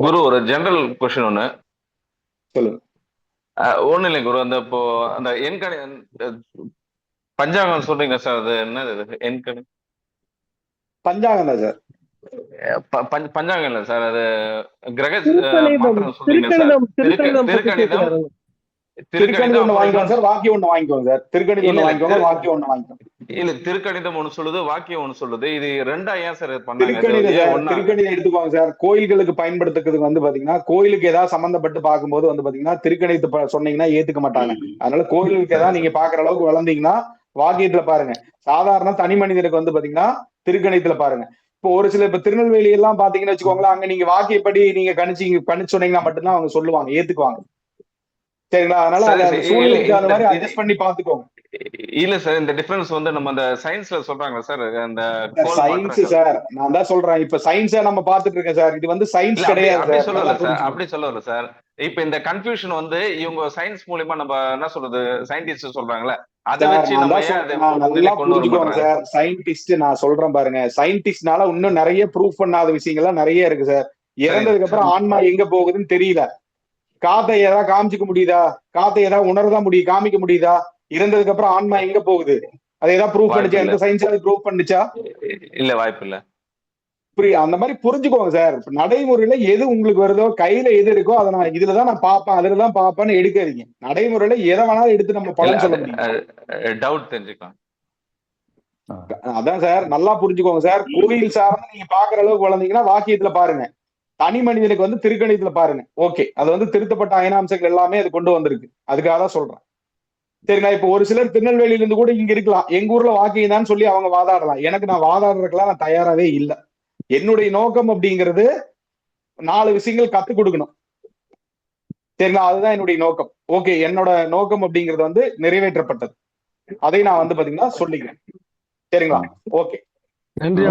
குரு ஒரு general question ஒண்ணு. சொல்லுங்க. அஹ், ஒண்ணும் இல்லை குரு. அந்த இப்போ அந்த எண்கணி பஞ்சாங்கம் சொல்றீங்க சார்? அது என்னது அது? எண்கணி பஞ்சாங்கம் தான் சார். பஞ்சாங்கம் இல்லை சார். அது கிரக திருக்கணிதம் மாற்றம் சொல்றீங்க சார்? திருக்கணிதம் ஒண்ணு வாங்கிக்கோங்க சார் வாக்கியம் ஒண்ணு வாங்கிக்கோங்க சார். திருக்கணிதம் ஒண்ணு வாங்கிக்கோங்க வாக்கியம் ஒண்ணு வாங்கிக்கோங்க. இல்ல திருக்கணிதம் ஒண்ணு சொல்லுது வாக்கியம் ஒண்ணு சொல்லுது. இது ரெண்டா ஏன் சார் பண்ணாங்க? திருக்கணிதம் எடுத்துக்கோங்க சார். கோயில்களுக்கு பயன்படுத்துறதுக்கு வந்து பாத்தீங்கன்னா கோயிலுக்கு ஏதாவது சம்பந்தப்பட்டு பார்க்கும்போது வந்து பாத்தீங்கன்னா திருக்கணிதத்தை சொன்னீங்கன்னா ஏத்துக்க மாட்டாங்க. அதனால கோயிலுக்கு ஏதாவது நீங்க பாக்குற அளவுக்கு வளர்ந்தீங்கன்னா வாக்கியத்துல பாருங்க. சாதாரண தனி மனிதனுக்கு வந்து பாத்தீங்கன்னா திருக்கணிதத்துல பாருங்க. இப்போ ஒரு சில இப்ப திருநெல்வேலி எல்லாம் பாத்தீங்கன்னு வச்சுக்கோங்களேன் அங்க நீங்க வாக்கியப்படி நீங்க கணிச்சு கணிச்சு சொன்னீங்கன்னா மட்டும்தான் அவங்க சொல்லுவாங்க ஏத்துக்குவாங்க. சரிங்களா? அதனால அட்ஜஸ்ட் பண்ணி பாத்துக்கோங்க இல்ல சார் இந்த டிஃபரன்ஸ் வந்து நம்ம அந்த சயின்ஸ்ல சொல்றாங்க சார்? அந்த சயின்ஸ் சார். நான் தான் சொல்றேன். இப்ப சயின்ஸா நம்ம பாத்துட்டு இருக்கேன் சார். இது வந்து சயின்ஸ் கிடையாது அப்படி சொல்லல சார். அப்படி சொல்லல சார். இப்ப இந்த கன்ஃபியூஷன் வந்து இவங்க சயின்ஸ் மூலியமா நம்ம என்ன சொல்றது சயின்டிஸ்ட் சொல்றாங்களே அதை வச்சு நம்ம சார். சயின்டிஸ்ட் நான் சொல்றேன் பாருங்க. சயின்டிஸ்ட்னால இன்னும் நிறைய ப்ரூஃப் பண்ணாத விஷயங்கள்லாம் நிறைய இருக்கு சார். இறந்ததுக்கு அப்புறம் ஆன்மா எங்க போகுதுன்னு தெரியல. காத்தை ஏதாவது காமிச்சுக்க முடியுதா? காத்தை ஏதாவது உணரதான் முடியும் காமிக்க முடியுதா? இறந்ததுக்கு அப்புறம் ஆன்மா எங்க போகுது? அதை ஏதாவது ப்ரூஃப் பண்ணுச்சா. எந்த சயின்ஸாவது ப்ரூஃப் பண்ணுச்சா? இல்ல வாய்ப்பு இல்ல. புரியுது அந்த மாதிரி புரிஞ்சுக்கோங்க சார் நடைமுறையில எது உங்களுக்கு வருதோ கையில எது இருக்கோ அதை நான் இதுலதான் நான் பார்ப்பேன் அதுலதான் பார்ப்பேன்னு எடுக்காதீங்க. நடைமுறையில எதை வேணாலும் எடுத்து நம்ம பலன் சொல்ல முடியும். டவுட் தெரிஞ்சுக்கலாம். அதான் சார் நல்லா புரிஞ்சுக்கோங்க சார் கோயில் சார்ந்து நீங்க பாக்குற அளவுக்கு வளர்ந்தீங்கன்னா வாக்கியத்துல பாருங்க. தனி மனிதனுக்கு வந்து திருக்கணித்துல பாருங்க. ஓகே அது வந்து திருத்தப்பட்ட அயனாம்சங்கள் எல்லாமே அது கொண்டு வந்திருக்கு. அதுக்காக தான் சொல்றேன். சரிங்களா இப்போ ஒரு சிலர் திருநெல்வேலியில இருந்து கூட இங்க இருக்கலாம். எங்க ஊர்ல வாக்கியம் தான் சொல்லி அவங்க வாதாடலாம். எனக்கு நான் வாதாடுறதுக்கெல்லாம் நான் தயாராவே இல்லை. என்னுடைய நோக்கம் அப்படிங்கிறது நாலு விஷயங்கள் கத்து கொடுக்கணும். சரிங்களா? அதுதான் என்னுடைய நோக்கம். ஓகே என்னோட நோக்கம் அப்படிங்கிறது வந்து நிறைவேற்றப்பட்டது. அதை நான் வந்து பாத்தீங்கன்னா சொல்லிக்கிறேன். சரிங்களா? ஓகே நன்றி